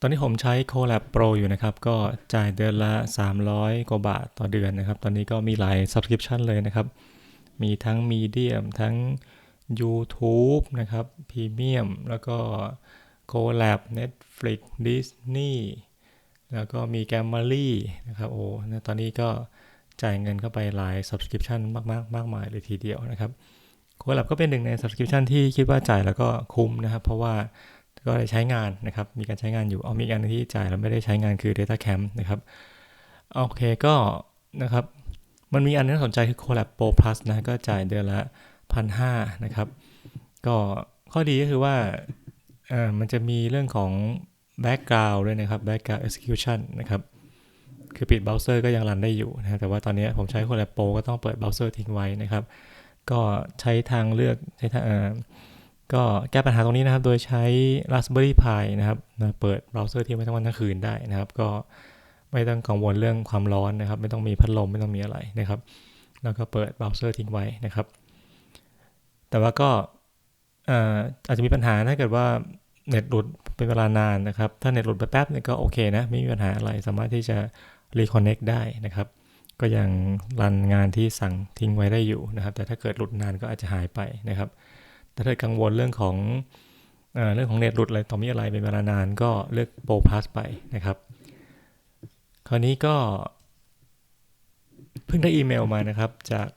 ตอนนี้ผมใช้ Collab Pro อยู่นะครับ ก็จ่ายเดือนละ 300 กว่าบาทต่อเดือนนะครับ ตอนนี้ก็มีหลาย subscription เลยนะครับ มีทั้ง Medium ทั้ง YouTube นะครับ Premium แล้วก็ Collab Netflix Disney แล้วก็มี g a m m a r y นะครับ โอ้ตอนนี้ก็จ่ายเงินเข้าไปหลาย subscription มากๆ มากมายเลยทีเดียวนะครับ Collab ก็เป็นหนึ่งใน subscription ที่คิดว่าจ่ายแล้วก็คุ้มนะครับ เพราะว่า ก็ได้ใช้งานนะครับ มีการใช้งานอยู่ เอามีอันที่จ่ายแล้วไม่ได้ใช้งานคือ Data Camp นะครับ โอเคก็นะครับ มันมีอันนึงน่าสนใจคือ Collab Pro Plus นะ ก็จ่ายเดือนละพันห้านะครับ ก็ข้อดีก็คือว่าอ่อมันจะมีเรื่องของ Background ด้วยนะครับ Background Execution นะครับ คือปิดเบราว์เซอร์ก็ยังรันได้อยู่นะแต่ว่าตอนนี้ผมใช้ Collab Pro ก็ต้องเปิดเบราว์เซอร์ทิ้งไว้นะครับ ก็ใช้ทางเลือกใช้ทางอ่อ ก็แก้ปัญหาตรงนี้นะครับ โดยใช้ Raspberry Pi นะครับนะเปิดเบราว์เซอร์ทิ้งไว้ทั้งวันทั้งคืนได้นะครับ ก็ไม่ต้องกังวลเรื่องความร้อนนะครับ ไม่ต้องมีพัดลมไม่ต้องมีอะไรนะครับ แล้วก็เปิดเบราว์เซอร์ทิ้งไว้นะครับ แต่ว่าก็อาจจะมีปัญหาถ้าเกิดว่าเน็ตหลุดเป็นเวลานานนะครับ ถ้าเน็ตหลุดไปแป๊บเนี่ยก็โอเคนะ ไม่มีปัญหาอะไร สามารถที่จะ Reconnect ได้นะครับ ก็ยังรันงานที่สั่งทิ้งไว้ได้อยู่นะครับ แต่ถ้าเกิดหลุดนานก็อาจจะหายไปนะครับ แต่ถ้ากังวลเรื่องของเอเรื่องของเน็ตหลุดอะไรต่อมีอะไรเป็นเวลานานก็เลือก Pro Plus ไปนะครับ คราวนี้ก็เพิ่งได้อีเมลมานะครับจาก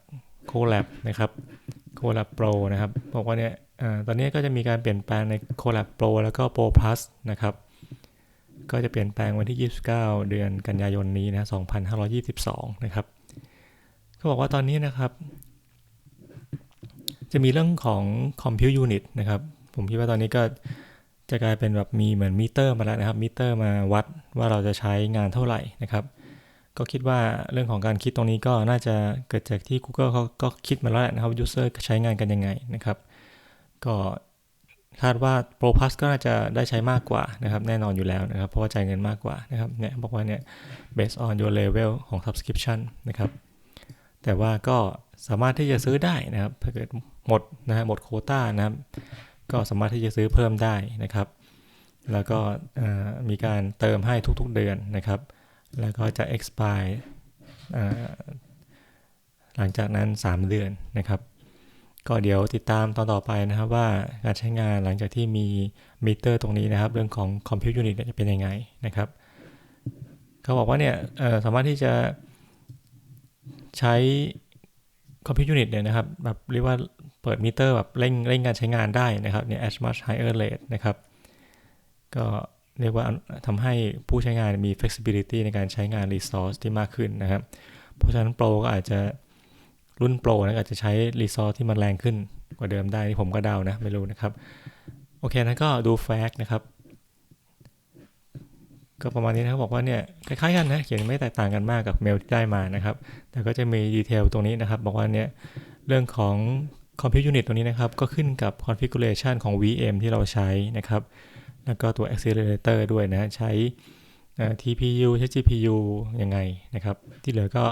Collab นะครับ Collab Pro นะครับบอกว่าเนี่ยอตอนนี้ก็จะมีการเปลี่ยนแปลงใน Collab Pro แล้วก็ Pro Plus นะครับ ก็จะเปลี่ยนแปลงวันที่ 29 เดือนกันยายนนี้นะ 2522 นะครับเขาบอกว่าตอนนี้นะครับ จะมีเรื่องของ Compute Unit นะครับ ผมคิดว่าตอนนี้ก็จะกลายเป็นแบบมีเหมือนมิเตอร์มาแล้วนะครับ มิเตอร์มาวัดว่าเราจะใช้งานเท่าไหร่นะครับ ก็คิดว่าเรื่องของการคิดตรงนี้ก็น่าจะเกิดจากที่ Google เขาก็คิดมาแล้วนะครับ User ใช้งานกันยังไงนะครับ ก็คาดว่า Pro Plus ก็น่าจะได้ใช้มากกว่านะครับ แน่นอนอยู่แล้วนะครับ เพราะว่าจ่ายเงินมากกว่านะครับเนี่ยบอกว่าเนี่ย based on your level ของ subscription นะครับ แต่ว่าก็สามารถที่จะซื้อได้นะครับ ถ้าเกิดหมดนะฮะหมดโคต้านะครับ ก็สามารถที่จะซื้อเพิ่มได้นะครับ แล้วก็มีการเติมให้ทุกๆเดือนนะครับ แล้วก็จะ expire หลังจากนั้น 3 เดือนนะครับ ก็เดี๋ยวติดตามตอนต่อไปนะครับว่าการใช้งานหลังจากที่มีมิเตอร์ตรงนี้นะครับ เรื่องของ Compute Unit จะเป็นยังไงนะครับ เขาบอกว่าเนี่ยสามารถที่จะ ใช้ Compute Unit เนี่ยนะครับแบบเรียกว่าเปิดมิเตอร์แบบเร่งเร่งการใช้งานได้นะครับเนี่ย as much higher rate นะครับ ก็เรียกว่าทำให้ผู้ใช้งานมี flexibility ในการใช้งาน resource ที่มากขึ้นนะครับ เพราะฉะนั้นโปรก็อาจจะรุ่นโปรนะอาจจะใช้ resource ที่มันแรงขึ้นกว่าเดิมได้ที่ผมก็เดานะ ไม่รู้นะครับ โอเคนั้นก็ดูแฟกต์นะครับ ก็ประมาณนี้นะครับบอกว่าเนี่ยคล้ายๆกันนะเขียนไม่แตกต่างกันมากกับเมลที่ได้มานะครับ แต่ก็จะมีดีเทลตรงนี้นะครับ บอกว่าเนี่ยเรื่องของ Compute Unit ตรงนี้นะครับ ก็ขึ้นกับ configuration ของ VM ที่เราใช้นะครับ แล้วก็ตัว accelerator ด้วยนะ ใช้ TPU ใช้ GPU ยังไงนะครับ ที่เหลือก็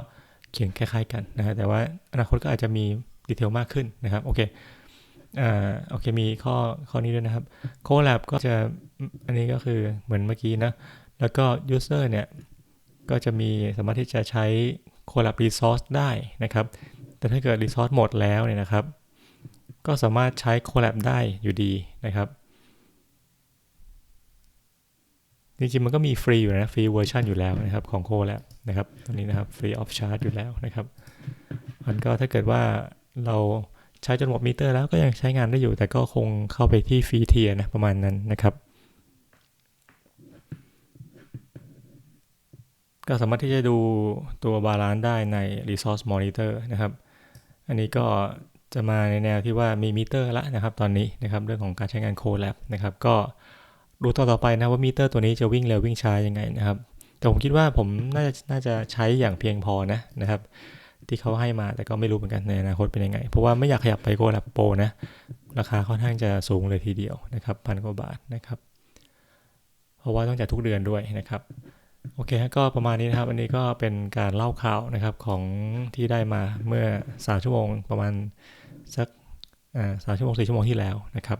เขียนคล้ายๆกันนะฮะแต่ว่าอนาคตก็อาจจะมีดีเทลมากขึ้นนะครับ โอเคอ่าโอเคมีข้อข้อนี้ด้วยนะครับ Collab ก็จะอันนี้ก็คือเหมือนเมื่อกี้นะ แล้วก็ User เนี่ยก็จะมีสามารถที่จะใช้ Collab Resource ได้นะครับ แต่ถ้าเกิด Resource หมดแล้วเนี่ยนะครับ ก็สามารถใช้ Collab ได้อยู่ดีนะครับ จริงๆ มันก็มีฟรีอยู่นะฟรีเวอร์ชันอยู่แล้วนะครับของ Collab นะครับตัวนี้นะครับฟรีออฟชาร์จอยู่แล้วนะครับ มันก็ถ้าเกิดว่าเราใช้จนหมดมิเตอร์แล้วก็ยังใช้งานได้อยู่ แต่ก็คงเข้าไปที่ฟรีเทียนะประมาณนั้นนะครับ ก็สามารถที่จะดูตัวบาลานซ์ได้ใน Resource Monitor นะครับ อันนี้ก็จะมาในแนวที่ว่ามีมิเตอร์ละนะครับตอนนี้นะครับเรื่องของการใช้งาน Collab นะครับก็ดูต่อต่อไปนะว่ามิเตอร์ตัวนี้จะวิ่งเร็ววิ่งช้ายังไงนะครับ แต่ผมคิดว่าผมน่าจะน่าจะใช้อย่างเพียงพอนะนะครับ ที่เขาให้มาแต่ก็ไม่รู้เหมือนกันในอนาคตเป็นยังไง เพราะว่าไม่อยากขยับไปโกลับโปรนะราคาค่อนข้างจะสูงเลยทีเดียวนะครับพันกว่าบาทนะครับ เพราะว่าต้องจ่ายทุกเดือนด้วยนะครับ โอเคก็ประมาณนี้นะครับอันนี้ก็เป็นการเล่าข่าวนะครับของที่ได้มาเมื่อสามชั่วโมงประมาณสักสามชั่วโมงสี่ชั่วโมงที่แล้วนะครับ